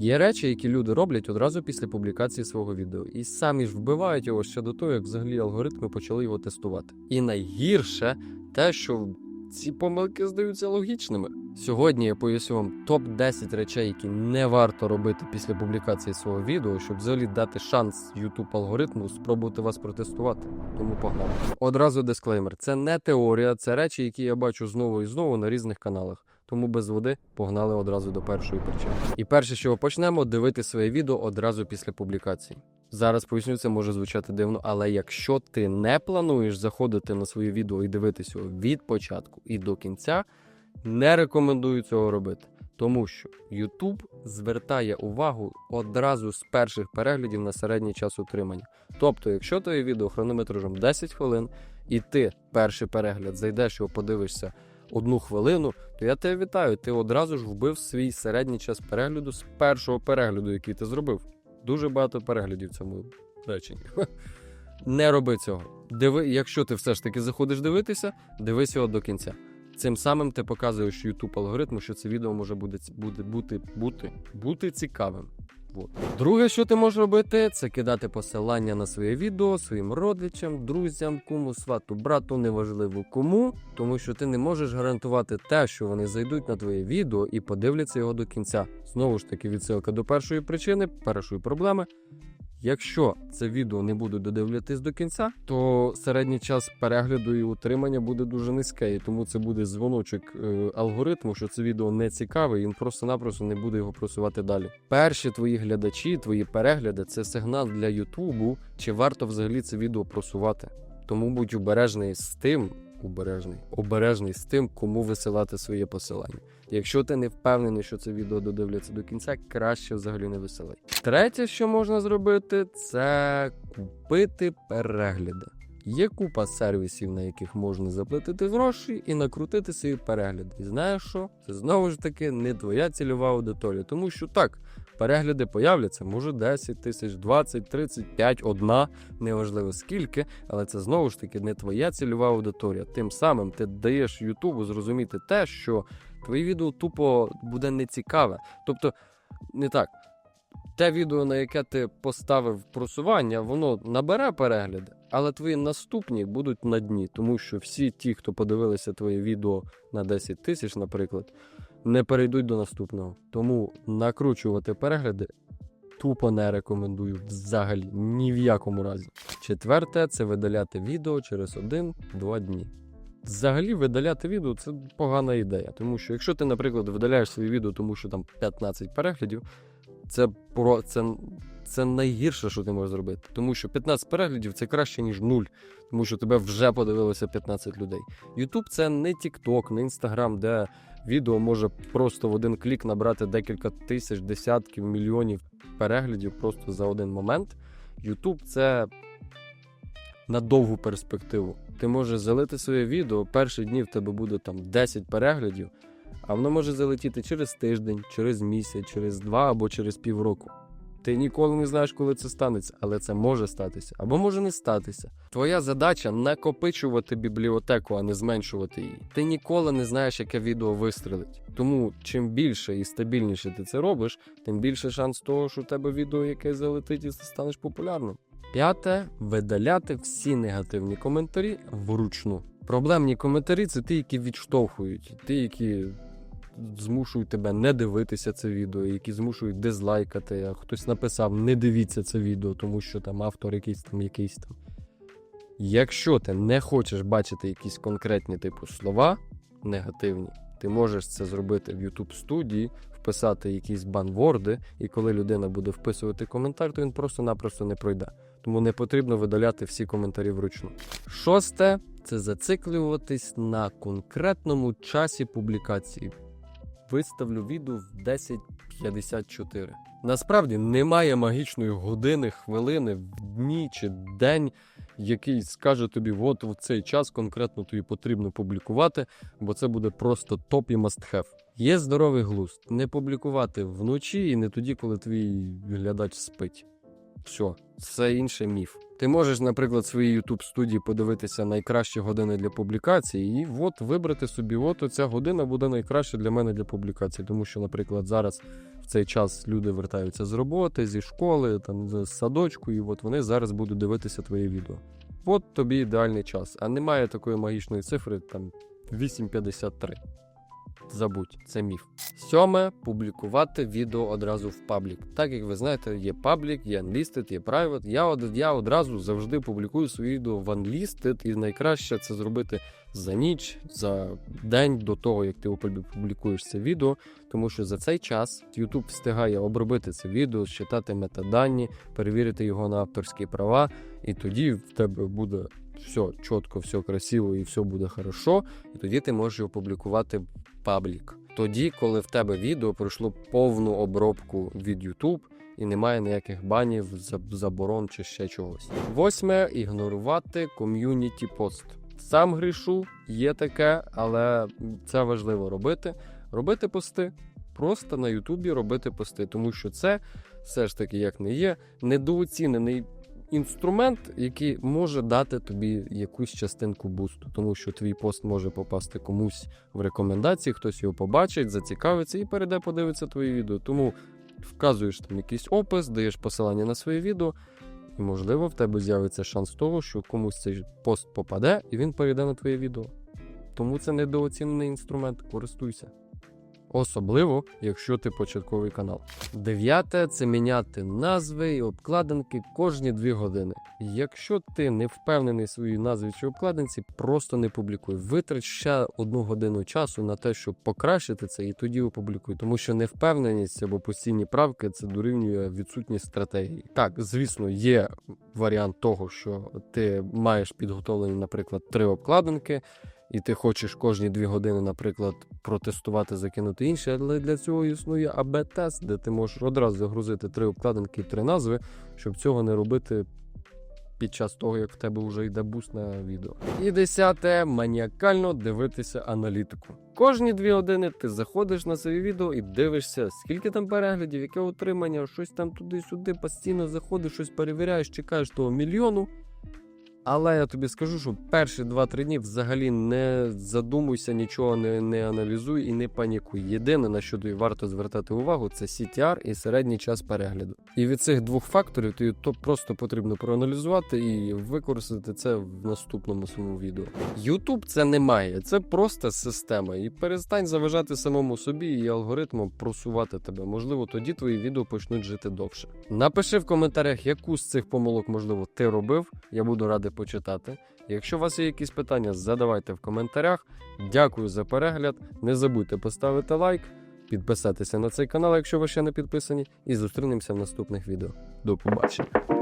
Є речі, які люди роблять одразу після публікації свого відео, і самі ж вбивають його ще до того, як взагалі алгоритми почали його тестувати. І найгірше те, що ці помилки здаються логічними. Сьогодні я поясню вам топ 10 речей, які не варто робити після публікації свого відео, щоб взагалі дати шанс YouTube алгоритму спробувати вас протестувати. Тому погнали. Одразу дисклеймер: це не теорія, це речі, які я бачу знову і знову на різних каналах. Тому без води погнали одразу до першої причини. І перше, чого почнемо, дивити своє відео одразу після публікації. Зараз поясню, це може звучати дивно, але якщо ти не плануєш заходити на своє відео і дивитися його від початку і до кінця, не рекомендую цього робити. Тому що YouTube звертає увагу одразу з перших переглядів на середній час утримання. Тобто, якщо твоє відео хронометражем 10 хвилин, і ти перший перегляд зайдеш його, подивишся одну хвилину, то я тебе вітаю. Ти одразу ж вбив свій середній час перегляду з першого перегляду, який ти зробив. Дуже багато переглядів цьому реченні. Не роби цього. Диви, якщо ти все ж таки заходиш дивитися, дивись його до кінця. Цим самим ти показуєш YouTube алгоритму, що це відео може буде, буде бути, бути, бути цікавим. Вот. Друге, що ти можеш робити, це кидати посилання на своє відео своїм родичам, друзям, куму, свату, брату, неважливо кому, тому що ти не можеш гарантувати те, що вони зайдуть на твоє відео і подивляться його до кінця. Знову ж таки, відсилка до першої причини, першої проблеми. Якщо це відео не будуть додивлятись до кінця, то середній час перегляду і утримання буде дуже низьке, і тому це буде дзвоночок е, алгоритму, що це відео не цікаве, і він просто-напросто не буде його просувати далі. Перші твої глядачі, твої перегляди це сигнал для Ютубу, чи варто взагалі це відео просувати. Тому будь обережний з тим, обережний, обережний з тим, кому висилати своє посилання. Якщо ти не впевнений, що це відео додивляться до кінця, краще взагалі не висилай. Третє, що можна зробити, це купити перегляди. Є купа сервісів, на яких можна заплатити гроші і накрутити свої перегляди. І знаєш що? Це знову ж таки не твоя цільова аудиторія, тому що так, перегляди появляться, може 10 тисяч, 20, 35, одна, неважливо скільки, але це знову ж таки не твоя цільова аудиторія. Тим самим ти даєш Ютубу зрозуміти те, що твоє відео тупо буде нецікаве. Тобто, не так. Те відео, на яке ти поставив просування, воно набере перегляди, але твої наступні будуть на дні, тому що всі ті, хто подивилися твоє відео на 10 тисяч, наприклад, не перейдуть до наступного. Тому накручувати перегляди тупо не рекомендую взагалі ні в якому разі. Четверте це видаляти відео через 1-2 дні. Взагалі видаляти відео це погана ідея, тому що якщо ти, наприклад, видаляєш своє відео, тому що там 15 переглядів, це про це, це найгірше, що ти можеш зробити. Тому що 15 переглядів це краще, ніж 0, тому що тебе вже подивилося 15 людей. YouTube це не TikTok, не Instagram, де відео може просто в один клік набрати декілька тисяч, десятків, мільйонів переглядів просто за один момент. YouTube це на довгу перспективу. Ти можеш залити своє відео, перші дні в тебе буде там 10 переглядів, а воно може залетіти через тиждень, через місяць, через два або через півроку. Ти ніколи не знаєш, коли це станеться, але це може статися або може не статися. Твоя задача накопичувати бібліотеку, а не зменшувати її. Ти ніколи не знаєш, яке відео вистрелить. Тому чим більше і стабільніше ти це робиш, тим більше шанс того, що у тебе відео, яке залетить, і ти станеш популярним. П'яте видаляти всі негативні коментарі вручну. Проблемні коментарі це ті, які відштовхують, ті, які змушують тебе не дивитися це відео, які змушують дизлайкати. А хтось написав не дивіться це відео, тому що там автор якийсь там якийсь там. Якщо ти не хочеш бачити якісь конкретні типу слова негативні, ти можеш це зробити в YouTube студії, вписати якісь банворди, і коли людина буде вписувати коментар, то він просто-напросто не пройде. Тому не потрібно видаляти всі коментарі вручну. Шосте це зациклюватись на конкретному часі публікації. Виставлю відео в 10.54. Насправді немає магічної години, хвилини, в дні чи день, який скаже тобі, от в цей час конкретно тобі потрібно публікувати, бо це буде просто топ і have. Є здоровий глузд не публікувати вночі і не тоді, коли твій глядач спить. Все, все інше міф. Ти можеш, наприклад, в своїй YouTube студії подивитися найкращі години для публікації, і от вибрати собі, от оця година буде найкраща для мене для публікації. Тому що, наприклад, зараз цей час люди вертаються з роботи, зі школи, там з садочку, і от вони зараз будуть дивитися твоє відео. От тобі ідеальний час. А немає такої магічної цифри, там 8.53. Забудь, це міф. Сьоме публікувати відео одразу в паблік. Так як ви знаєте, є паблік, є unlisted, є private. Я, я одразу завжди публікую свої відео в unlisted, і найкраще це зробити за ніч, за день до того, як ти опублікуєш це відео, тому що за цей час YouTube встигає обробити це відео, считати метадані, перевірити його на авторські права, і тоді в тебе буде все чітко, все красиво і все буде хорошо. І тоді ти можеш його публікувати в паблік. Тоді, коли в тебе відео пройшло повну обробку від YouTube і немає ніяких банів, заб- заборон чи ще чогось. Восьме ігнорувати ком'юніті пост. Сам грішу, є таке, але це важливо робити. Робити пости. Просто на Ютубі робити пости, тому що це все ж таки як не є недооцінений інструмент, який може дати тобі якусь частинку бусту, тому що твій пост може попасти комусь в рекомендації, хтось його побачить, зацікавиться і перейде, подивиться твоє відео. Тому вказуєш там якийсь опис, даєш посилання на своє відео, і можливо в тебе з'явиться шанс того, що комусь цей пост попаде і він перейде на твоє відео. Тому це недооцінений інструмент, користуйся. Особливо, якщо ти початковий канал. Дев'яте це міняти назви і обкладинки кожні дві години. Якщо ти не впевнений в своїй назві чи обкладинці, просто не публікуй. Витрать ще одну годину часу на те, щоб покращити це, і тоді опублікуй. Тому що невпевненість або постійні правки це дорівнює відсутність стратегії. Так, звісно, є варіант того, що ти маєш підготовлені, наприклад, три обкладинки і ти хочеш кожні дві години, наприклад, протестувати, закинути інше, але для цього існує АБ-тест, де ти можеш одразу загрузити три обкладинки і три назви, щоб цього не робити під час того, як в тебе вже йде буст на відео. І десяте маніакально дивитися аналітику. Кожні дві години ти заходиш на своє відео і дивишся, скільки там переглядів, яке отримання, щось там туди-сюди, постійно заходиш, щось перевіряєш, чекаєш того мільйону. Але я тобі скажу, що перші 2-3 дні взагалі не задумуйся, нічого не, не аналізуй і не панікуй. Єдине, на що тобі варто звертати увагу, це CTR і середній час перегляду. І від цих двох факторів тобі то просто потрібно проаналізувати і використати це в наступному своєму відео. YouTube це не має, це просто система. І перестань заважати самому собі і алгоритмом просувати тебе. Можливо, тоді твої відео почнуть жити довше. Напиши в коментарях, яку з цих помилок, можливо, ти робив. Я буду радий почитати. Якщо у вас є якісь питання, задавайте в коментарях. Дякую за перегляд. Не забудьте поставити лайк, підписатися на цей канал, якщо ви ще не підписані, і зустрінемося в наступних відео. До побачення.